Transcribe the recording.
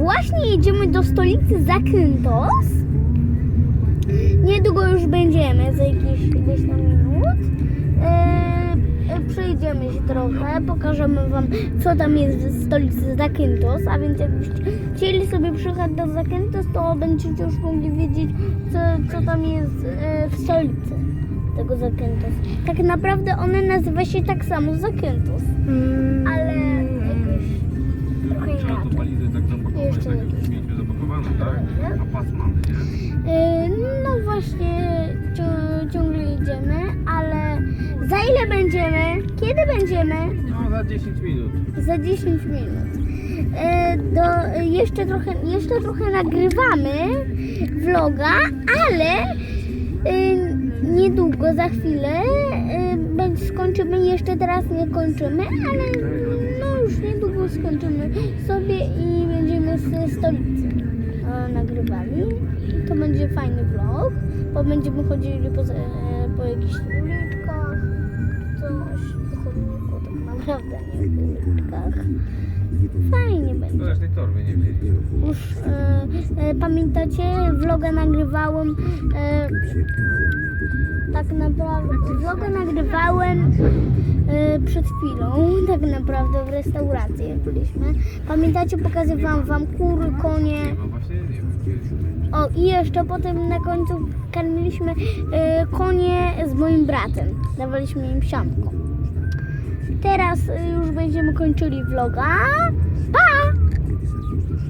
Właśnie jedziemy do stolicy Zakynthos. Niedługo już będziemy, za jakieś ileś tam minut. E, przejdziemy się trochę, pokażemy Wam, co tam jest w stolicy Zakynthos. A więc jakbyście chcieli sobie przyjechać do Zakynthos, to będziecie już mogli wiedzieć, co, co tam jest e, w stolicy tego Zakynthos. Tak naprawdę one nazywa się tak samo Zakynthos, ale jakoś trochę inaczej. Tak mieliśmy zapakowane? A pas mamy, nie? E, No właśnie, cią- ciągle jedziemy, ale za ile będziemy? Kiedy będziemy? No za 10 minut. Za 10 minut. E, Do, jeszcze, trochę, jeszcze trochę nagrywamy vloga, ale e, niedługo, za chwilę skończymy, jeszcze teraz nie kończymy, ale no już niedługo skończymy sobie z stolicy. To będzie fajny vlog, bo będziemy chodzili po, e, po jakichś naprawdę, nie uliczkach. Fajnie będzie. To też tej torby nie wzięli. Już e, e, pamiętacie, vloga nagrywałem e, tak naprawdę, vloga nagrywałem e, przed chwilą, tak naprawdę w restauracji jak byliśmy. Pamiętacie, pokazywałam wam kury, konie. No właśnie nie wiem. O i jeszcze potem na końcu karmiliśmy e, konie z moim bratem. Dawaliśmy im siamko. Teraz e, już będziemy kończyli vloga.